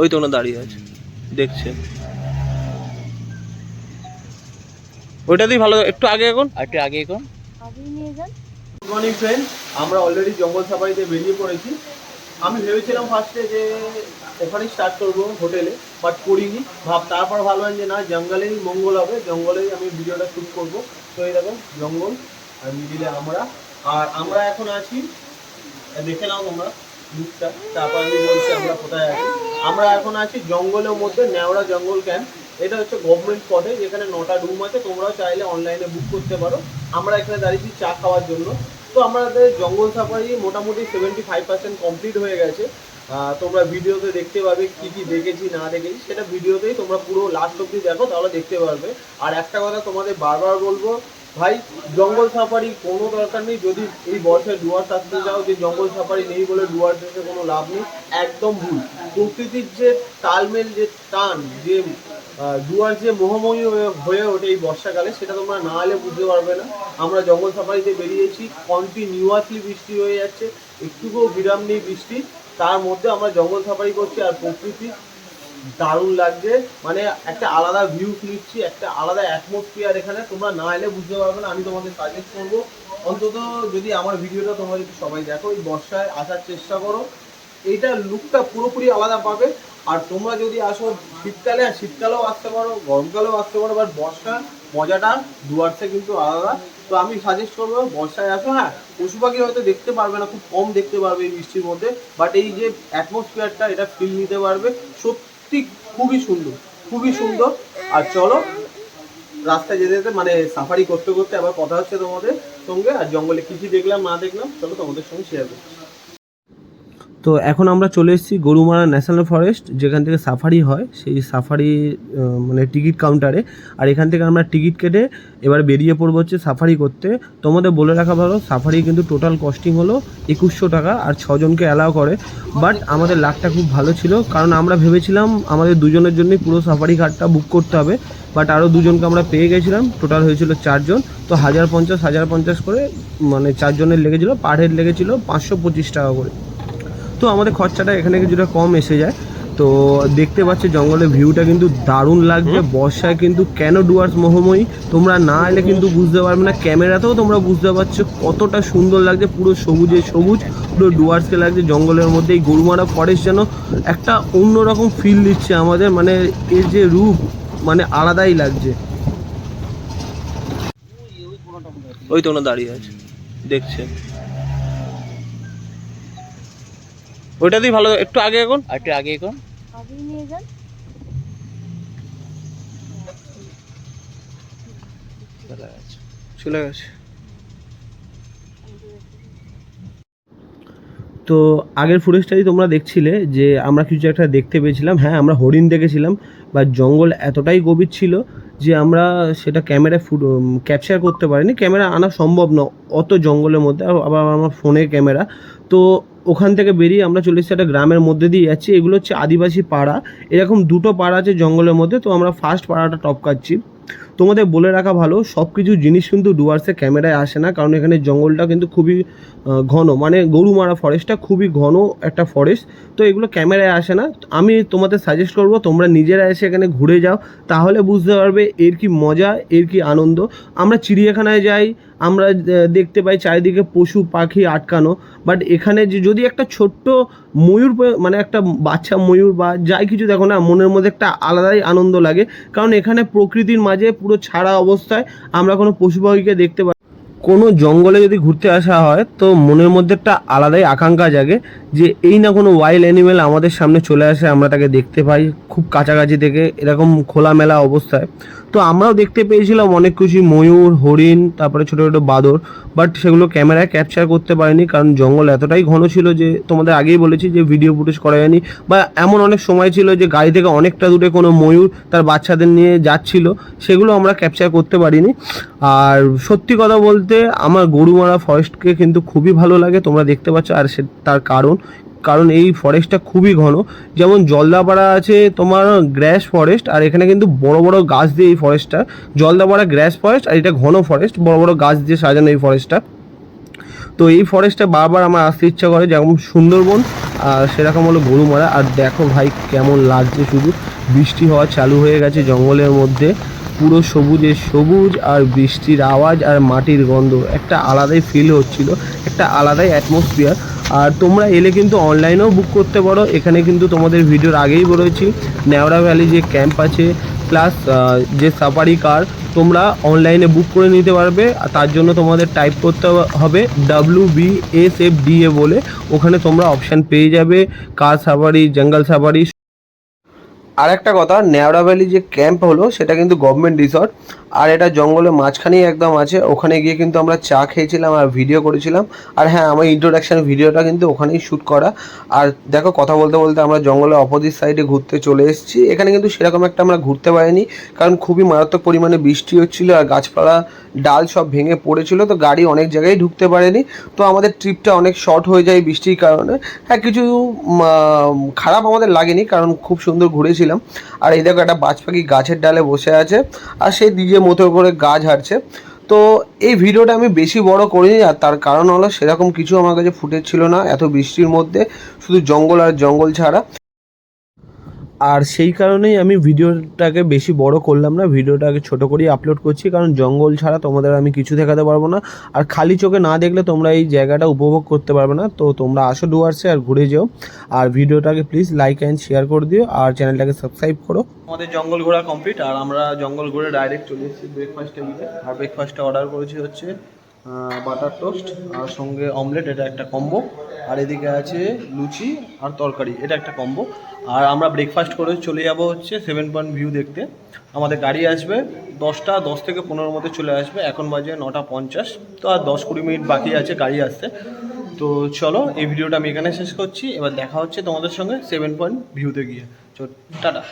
ওই তো ওখানে দাঁড়িয়ে আছে। দেখছে। ওইটাতেই ভালো একটু আগে এখন? একটু আগে এখন। আগেই নিয়ে যান। গুড মর্নিং ফ্রেন্ড আমরা অলরেডি জঙ্গল সাফারিতে বেরিয়ে পড়েছি। আমি ভেবেছিলাম ফার্স্টে যে ওখানেই স্টার্ট করব হোটেলে বাট করিনি। ভাব তারপর ভাবলাম যে না জঙ্গলেই মঙ্গল হবে। জঙ্গলেই আমি ভিডিওটা শ্যুট করব। তো এই দেখো জঙ্গল আর মিডিলে আমরা। আর আমরা এখন আছি দেখে নাও তোমরা। লুকটা তারপর আমি বলছি আমরা কোথায় আছি। আমরা এখন আছি জঙ্গলের মধ্যে নেওড়া জঙ্গল ক্যাম্প এটা হচ্ছে গভর্নমেন্ট কটেজ যেখানে নটা রুম আছে। তোমরাও চাইলে অনলাইনে বুক করতে পারো। আমরা এখানে দাঁড়িয়েছি চা খাওয়ার জন্য। তো আমাদের জঙ্গল সাফারি মোটামুটি সেভেন্টি ফাইভ পার্সেন্ট কমপ্লিট হয়ে গেছে। তোমরা ভিডিওতে দেখতে পাবে কি কি দেখেছি, না দেখেছি। সেটা ভিডিওতেই তোমরা পুরো লাস্ট অব্দি দেখো, তাহলে দেখতে পারবে। আর একটা কথা তোমাদের বারবার বলব ভাই, জঙ্গল সাফারি কোনো দরকার নেই। যদি এই বর্ষায় ডুয়ার্স আসতে যাও, যে জঙ্গল সাফারি নেই বলে ডুয়ার্স এসে কোনো লাভ নেই, একদম ভুল। প্রকৃতির যে তালমেল, যে টান, যে ডুয়ার যে মোহময়ী হয়ে ওঠে এই বর্ষাকালে, সেটা তোমরা না এলে বুঝতে পারবে না। আমরা জঙ্গল সাফারিতে বেরিয়েছি কন্টিনিউয়াসলি বৃষ্টি হয়ে যাচ্ছে, একটুকুও বিরাম নেই বৃষ্টি। তার মধ্যে আমরা জঙ্গল সাফারি করছি আর প্রকৃতি দারুণ লাগছে। মানে একটা আলাদা ভিউ নিচ্ছি, একটা আলাদা অ্যাটমসফিয়ার এখানে। তোমরা না এলে বুঝতে পারবে না, আমি তোমাদের সাজেস্ট করব। অন্তত যদি আমার ভিডিওটা তোমরা যদি সবাই দেখো, এই বর্ষায় আসার চেষ্টা করো। এইটার লুকটা পুরোপুরি আলাদা পাবে। আর তোমরা যদি আসো শীতকালে, আর শীতকালেও আসতে পারো, গরমকালেও আসতে পারো বাট বর্ষার মজাটা ডুয়ার্সে কিন্তু আলাদা। তো আমি সাজেস্ট করব, বর্ষায় আসো হ্যাঁ পশু পাখি হয়তো দেখতে পারবে না, খুব কম দেখতে পারবে এই বৃষ্টির মধ্যে বাট এই যে অ্যাটমসফিয়ারটা এটা ফিল নিতে পারবে। সত্যি খুবই সুন্দর খুবই সুন্দর। আর চলো, রাস্তায় যেতে যেতে মানে সাফারি করতে করতে আবার কথা হচ্ছে তোমাদের সঙ্গে, আর জঙ্গলে কী কী দেখলাম, না দেখলাম, চলো তোমাদের সঙ্গে শেয়ার করছি। তো এখন আমরা চলে এসেছি গরুমারা ন্যাশনাল ফরেস্ট, যেখান থেকে সাফারি হয়। সেই সাফারি মানে টিকিট কাউন্টারে। আর এখান থেকে আমরা টিকিট কেটে এবার বেরিয়ে পড়ব হচ্ছে সাফারি করতে। তোমাদের বলে রাখা ভালো, সাফারি কিন্তু টোটাল কস্টিং হলো একুশশো টাকা আর ছজনকে অ্যালাউ করে। বাট আমাদের লাকটা খুব ভালো ছিল, কারণ আমরা ভেবেছিলাম আমাদের দুজনের জন্যই পুরো সাফারি কার্ডটা বুক করতে হবে। বাট আরও দুজনকে আমরা পেয়ে গেছিলাম টোটাল হয়েছিল চারজন। তো হাজার পঞ্চাশ হাজার পঞ্চাশ করে মানে চারজনের লেগেছিলো পার হেড লেগেছিলো পাঁচশো পঁচিশ টাকা করে। তো আমাদের খরচাটা এখানে কিছুটা কম এসে যায়। তো দেখতে পাচ্ছ জঙ্গলের ভিউটা কিন্তু দারুণ লাগছে। বর্ষায় কিন্তু কেন ডুয়ার্স মোহময়ী? তোমরা না এলে কিন্তু বুঝতে পারবে না। ক্যামেরাতেও তোমরা বুঝতে পারছ কতটা সুন্দর লাগছে। পুরো সবুজে সবুজ পুরো ডুয়ার্সকে লাগছে জঙ্গলের মধ্যে। এই গরুমারা ফরেস্ট যেন একটা অন্যরকম ফিল দিচ্ছে আমাদের। মানে এর যে রূপ মানে আলাদাই লাগছে। ওই তো দাঁড়িয়ে আছে। দেখছে। ওইটাতেই ভালো একটু আগে এখন? একটু আগে এখন? নিয়ে যান। চলে গেছে। তো আগের ফুটেজটাই তোমরা দেখছিলে যে আমরা কিছু একটা দেখতে পেয়েছিলাম। হ্যাঁ আমরা হরিণ দেখেছিলাম বা জঙ্গল এতটাই গভীর ছিল যে আমরা সেটা ক্যামেরায় ফুট ক্যাপচার করতে পারিনি। ক্যামেরা আনা সম্ভব না অত জঙ্গলের মধ্যে। আবার আমার ফোনের ক্যামেরা তো ওখান থেকে বেরিয়ে আমরা চলে এসেছি একটা গ্রামের মধ্যে দিয়ে যাচ্ছি। এগুলো হচ্ছে আদিবাসী পাড়া। এরকম দুটো পাড়া আছে জঙ্গলের মধ্যে। তো আমরা ফার্স্ট পাড়াটা টপকাচ্ছি তোমাদের বলে রাখা ভালো সব কিছু জিনিস কিন্তু ডুয়ার্সে ক্যামেরায় আসে না, কারণ এখানে জঙ্গলটা কিন্তু খুবই ঘন। মানে গরুমারা ফরেস্টটা খুবই ঘন একটা ফরেস্ট তো এগুলো ক্যামেরায় আসে না। আমি তোমাদের সাজেস্ট করব, তোমরা নিজেরা এসে এখানে ঘুরে যাও, তাহলে বুঝতে পারবে এর কি মজা, এর কি আনন্দ। আমরা চিড়িয়াখানায় যাই, আমরা দেখতে পাই চারিদিকে পশু, পাখি আটকানো বাট এখানে যে, যদি একটা ছোট্ট ময়ূর মানে একটা বাচ্চা ময়ূর বা যাই কিছু দেখো না, মনের মধ্যে একটা আলাদাই আনন্দ লাগে, কারণ এখানে প্রকৃতির মাঝে পুরো ছাড়া অবস্থায় আমরা কোনো পশু পাখিকে দেখতে পাই কোনো জঙ্গলে যদি ঘুরতে আসা হয়, তো মনের মধ্যে একটা আলাদাই আকাঙ্ক্ষা জাগে যে এই না কোনো ওয়াইল্ড অ্যানিমেল আমাদের সামনে চলে আসে, আমরা তাকে দেখতে পাই খুব কাছাকাছি থেকে, এরকম খোলামেলা অবস্থায়। তো আমরাও দেখতে পেয়েছিলাম অনেক কিছু ময়ূর, হরিণ, তারপরে ছোটো ছোটো বাদর বাট সেগুলো ক্যামেরায় ক্যাপচার করতে পারিনি কারণ জঙ্গল এতটাই ঘন ছিল যে তোমাদের আগেই বলেছি যে ভিডিও ফুটেজ করা যায়নি। বা এমন অনেক সময় ছিল যে গাড়ি থেকে অনেকটা দূরে কোনো ময়ূর তার বাচ্চাদের নিয়ে যাচ্ছিল, সেগুলো আমরা ক্যাপচার করতে পারিনি। আর সত্যি কথা বলতে আমার গরুমারা ফরেস্টকে কিন্তু খুবই ভালো লাগে, তোমরা দেখতে পাচ্ছ, আর সে তার কারণ। কারণ এই ফরেস্টটা খুবই ঘন। যেমন জলদাপাড়া আছে তোমার গ্র্যাস ফরেস্ট আর এখানে কিন্তু বড় বড় গাছ দিয়ে এই ফরেস্টটা জলদাপাড়া গ্র্যাস ফরেস্ট আর এটা ঘন ফরেস্ট বড় বড় গাছ দিয়ে সাজানো এই ফরেস্টটা তো এই ফরেস্টটা বারবার আমার আসতে ইচ্ছা করে, যেমন সুন্দরবন, আর সেরকম হলো গরুমারা। আর দেখো ভাই, কেমন লাগছে শুধু। বৃষ্টি হওয়া চালু হয়ে গেছে জঙ্গলের মধ্যে। পুরো সবুজে সবুজ, আর বৃষ্টির আওয়াজ আর মাটির গন্ধ। একটা আলাদাই ফিল হচ্ছিল, একটা আলাদাই অ্যাটমসফিয়ার আর তোমরা এলে কিন্তু অনলাইনেও বুক করতে পারো। এখানে কিন্তু তোমাদের ভিডিওর আগেই বলেছি নেওড়া ভ্যালি যে ক্যাম্প আছে প্লাস যে সাফারি কার তোমরা অনলাইনে বুক করে নিতে পারবে। আর তার জন্য তোমাদের টাইপ করতে হবে W B S F D A বলে। ওখানে তোমরা অপশান পেয়ে যাবে কার সাফারি জঙ্গল সাফারি আর একটা কথা নেওড়া ভ্যালি যে ক্যাম্প হলো, সেটা কিন্তু গভর্নমেন্ট রিসর্ট আর এটা জঙ্গলের মাঝখানেই একদম আছে। ওখানে গিয়ে কিন্তু আমরা চা খেয়েছিলাম আর ভিডিও করেছিলাম। আর হ্যাঁ আমার ইন্ট্রোডাকশন ভিডিওটা কিন্তু ওখানেই শ্যুট করা। আর দেখো, কথা বলতে বলতে আমরা জঙ্গলের অপোজিট সাইডে ঘুরতে চলে এসেছি। এখানে কিন্তু সেরকম একটা আমরা ঘুরতে পারিনি, কারণ খুবই মারাত্মক পরিমাণে বৃষ্টি হচ্ছিল আর গাছপালা, ডাল সব ভেঙে পড়েছিল। তো গাড়ি অনেক জায়গায় ঢুকতে পারেনি। তো আমাদের ট্রিপটা অনেক শর্ট হয়ে যায় বৃষ্টির কারণে। হ্যাঁ কিছু খারাপ আমাদের লাগেনি, কারণ খুব সুন্দর ঘুরেছিলাম। আর এই দেখো, একটা বাজ পাখি গাছের ডালে বসে আছে। আর সে নিজের মতো করে গাছ হারছে তো এই ভিডিওটা আমি বেশি বড় করিনি, আর তার কারণ হলো সেরকম কিছু আমার কাছে ফুটেজ ছিল না এত বৃষ্টির মধ্যে। শুধু জঙ্গল আর জঙ্গল ছাড়া। আর সেই কারণেই আমি ভিডিওটাকে বেশি বড় করলাম না, ভিডিওটাকে ছোট করেই আপলোড করছি, কারণ জঙ্গল ছাড়া তোমাদের আমি কিছু দেখাতে পারব না। আর খালি চোখে না দেখলে তোমরা এই জায়গাটা উপভোগ করতে পারবে না, তো তোমরা আসো ডুয়ার্সে আর ঘুরে যেও। আর ভিডিওটাকে প্লিজ লাইক অ্যান্ড শেয়ার করে দিও, আর চ্যানেলটাকে সাবস্ক্রাইব করো। আমাদের জঙ্গল ঘোরা কমপ্লিট আর আমরা জঙ্গল ঘুরে ডাইরেক্ট চলে এসেছি ব্রেকফাস্ট টেবিলে আর ব্রেকফাস্টে অর্ডার করেছি হচ্ছে বাটার টোস্ট আর সঙ্গে অমলেট এটা একটা কম্বো আর এদিকে আছে লুচি আর তরকারি, এটা একটা কম্বো আর আমরা ব্রেকফাস্ট করে চলে যাব হচ্ছে সেভেন পয়েন্ট ভিউ দেখতে। আমাদের গাড়ি আসবে দশটা, দশ থেকে পনেরোর মধ্যে চলে আসবে। এখন বাজে নটা পঞ্চাশ। তো আর দশ কুড়ি মিনিট বাকি আছে গাড়ি আসতে। তো চলো, এই ভিডিওটা আমি এখানে শেষ করছি। এবার দেখা হচ্ছে তোমাদের সঙ্গে সেভেন পয়েন্ট ভিউতে গিয়ে। টাটা।